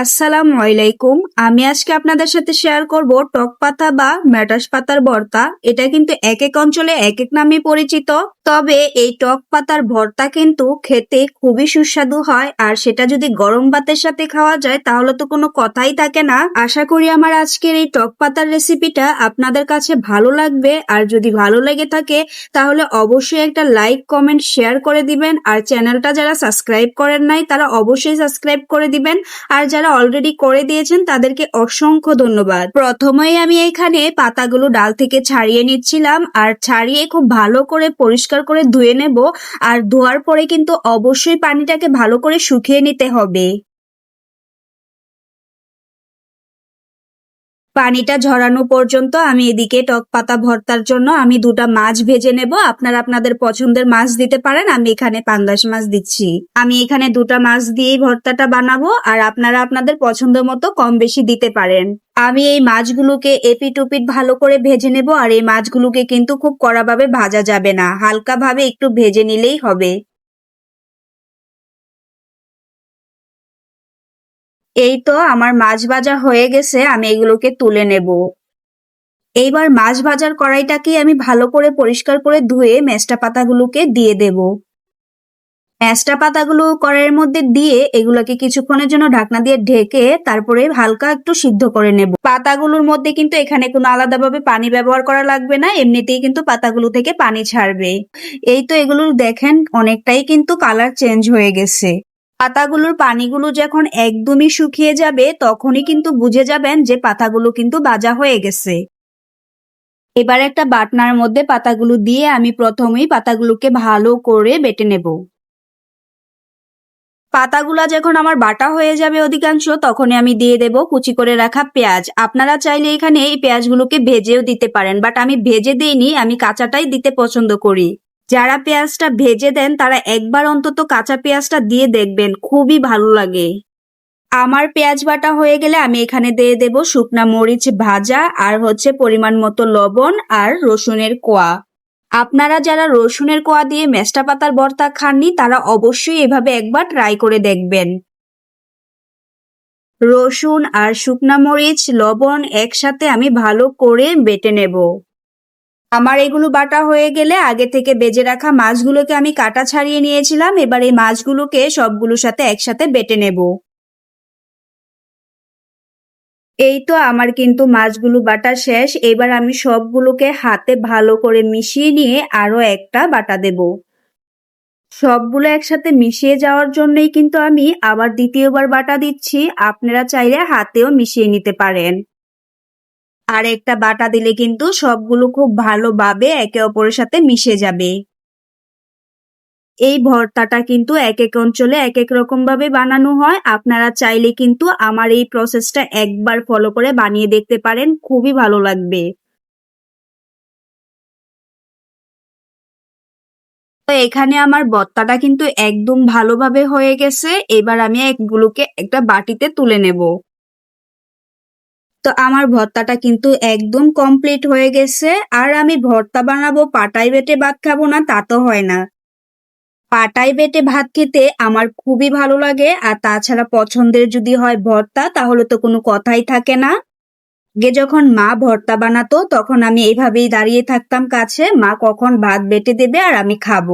আসসালামু আলাইকুম। আমি আজকে আপনাদের সাথে শেয়ার করব টক পাতা বা ম্যাটাস পাতার বর্তা। এটা কিন্তু এক এক অঞ্চলে এক এক নামে পরিচিত। তবে এই টক পাতার ভর্তা কিন্তু খেতে খুবই সুস্বাদু হয়, আর সেটা যদি গরম ভাতের সাথে খাওয়া যায়, তাহলে তো কোনো কথাই থাকে না। আশা করি আমার আজকের এই টক পাতার রেসিপিটা আপনাদের কাছে ভালো লাগবে, আর যদি ভালো লেগে থাকে, তাহলে অবশ্যই একটা লাইক, কমেন্ট, শেয়ার করে দিবেন, আর চ্যানেলটা যারা সাবস্ক্রাইব করেন নাই, তারা অবশ্যই সাবস্ক্রাইব করে দিবেন, আর যারা অলরেডি করে দিয়েছেন, তাদেরকে অসংখ্য ধন্যবাদ। প্রথমেই আমি এখানে পাতাগুলো ডাল থেকে ছাড়িয়ে নিচ্ছিলাম, আর ছাড়িয়ে খুব ভালো করে পরিষ্কার করে ধুয়ে নেব আর ধোয়ার পরে কিন্তু অবশ্যই পানিটাকে ভালো করে শুকিয়ে নিতে হবে। পানিটা ঝরানো পর্যন্ত আমি এদিকে টক পাতা ভর্তার জন্য আমি দুটা মাছ ভেজে নেব। আপনারা আপনাদের পছন্দের মাছ দিতে পারেন, আমি এখানে পাঙ্গাস মাছ দিচ্ছি। আমি এখানে দুটা মাছ দিয়েই ভর্তাটা বানাবো আর আপনারা আপনাদের পছন্দ মতো কম বেশি দিতে পারেন। আমি এই মাছগুলোকে এপিট উপিট ভালো করে ভেজে নেব আর এই মাছগুলোকে কিন্তু খুব কড়াভাবে ভাজা যাবে না। হালকা ভাবে একটু ভেজে নিলেই হবে। এই তো আমার মাছ ভাজা হয়ে গেছে, আমি এগুলোকে তুলে নেব। এইবার মাছ ভাজার কড়াইটাকে আমি ভালো করে পরিষ্কার করে ধুয়ে মেস্টা পাতাগুলোকে দিয়ে দেব। মেস্টা পাতাগুলো কড়াইয়ের মধ্যে দিয়ে এগুলোকে কিছুক্ষণের জন্য ঢাকনা দিয়ে ঢেকে তারপরে হালকা একটু সিদ্ধ করে নেব। পাতাগুলোর মধ্যে কিন্তু এখানে কোনো আলাদাভাবে পানি ব্যবহার করা লাগবে না, এমনিতেই কিন্তু পাতাগুলো থেকে পানি ছাড়বে। এই তো এগুলো দেখেন, অনেকটাই কিন্তু কালার চেঞ্জ হয়ে গেছে। পাতাগুলোর পানিগুলো যখন একদমই শুকিয়ে যাবে, তখনই কিন্তু বুঝে যাবেন যে পাতাগুলো কিন্তু বাজা হয়ে গেছে। এবার একটা বাটনার মধ্যে পাতাগুলো দিয়ে আমি প্রথমেই পাতাগুলোকে ভালো করে বেটে নেব। পাতাগুলা যখন আমার বাটা হয়ে যাবে অধিকাংশ, তখনই আমি দিয়ে দেব কুচি করে রাখা পেঁয়াজ। আপনারা চাইলে এখানে এই পেঁয়াজগুলোকে ভেজেও দিতে পারেন, বাট আমি ভেজে দিইনি, আমি কাঁচাটাই দিতে পছন্দ করি। যারা পেঁয়াজটা ভেজে দেন, তারা একবার অন্তত কাঁচা পেঁয়াজটা দিয়ে দেখবেন, খুবই ভালো লাগে। আমার পেঁয়াজ বাটা হয়ে গেলে আমি এখানে দিয়ে দেব শুকনা মরিচ ভাজা আর হচ্ছে পরিমাণ মতো লবণ আর রসুনের কোয়া। আপনারা যারা রসুনের কোয়া দিয়ে মেষ্টা পাতার ভর্তা খাননি, তারা অবশ্যই এভাবে একবার ট্রাই করে দেখবেন। রসুন আর শুকনা মরিচ, লবণ একসাথে আমি ভালো করে বেটে নেব। আমার এগুলো বাটা হয়ে গেলে আগে থেকে বেজে রাখা মাছগুলোকে আমি কাটা ছাড়িয়ে নিয়েছিলাম। এবার এই মাছগুলোকে সবগুলোর সাথে একসাথে বেটে নেব। এই তো আমার কিন্তু মাছগুলো বাটা শেষ। এবার আমি সবগুলোকে হাতে ভালো করে মিশিয়ে নিয়ে আরও একটা বাটা দেব। সবগুলো একসাথে মিশিয়ে যাওয়ার জন্যই কিন্তু আমি আবার দ্বিতীয়বার বাটা দিচ্ছি। আপনারা চাইলে হাতেও মিশিয়ে নিতে পারেন। আর একটা বাটা দিলে কিন্তু সবগুলো খুব ভালোভাবে একে অপরের সাথে মিশে যাবে। এই ভর্তাটা কিন্তু এক এক অঞ্চলে এক এক রকম ভাবে বানানো হয়। আপনারা চাইলে কিন্তু আমার এই প্রসেসটা একবার ফলো করে বানিয়ে দেখতে পারেন। খুবই ভালো লাগবে। তো এখানে আমার ভর্তাটা কিন্তু একদম ভালোভাবে হয়ে গেছে। এবার আমি এগুলোকে একটা বাটিতে তুলে নেব। তো আমার ভর্তাটা কিন্তু একদম কমপ্লিট হয়ে গেছে। আর আমি ভর্তা বানাবো, পাটাই বেটে ভাত খাব না, তা তো হয় না। পাটাই বেটে ভাত খেতে আমার খুবই ভালো লাগে, আর তাছাড়া পছন্দের যদি হয় ভর্তা, তাহলে তো কোনো কথাই থাকে না। গে যখন মা ভর্তা বানাতো, তখন আমি এইভাবেই দাঁড়িয়ে থাকতাম কাছে, মা কখন ভাত বেটে দেবে আর আমি খাব।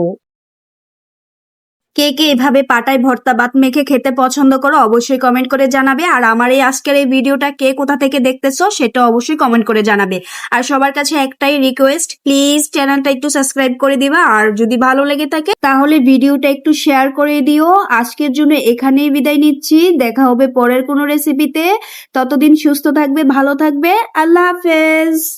কে কে এভাবে পাটায় ভর্তা ভাত মেখে খেতে পছন্দ করো অবশ্যই কমেন্ট করে জানাবে। আর আমার এই আজকের এই ভিডিওটা কে কোথা থেকে দেখতেছো সেটা অবশ্যই কমেন্ট করে জানাবে। আর সবার কাছে একটাই রিকোয়েস্ট প্লিজ চ্যানেলটা একটু সাবস্ক্রাইব করে দিবা। আর যদি ভালো লেগে থাকে, তাহলে ভিডিওটা একটু শেয়ার করে দিও। আজকের জন্য এখানেই বিদায় নিচ্ছি। দেখা হবে পরের কোনো রেসিপিতে ততদিন সুস্থ থাকবে, ভালো থাকবে। আল্লাহ হাফেজ।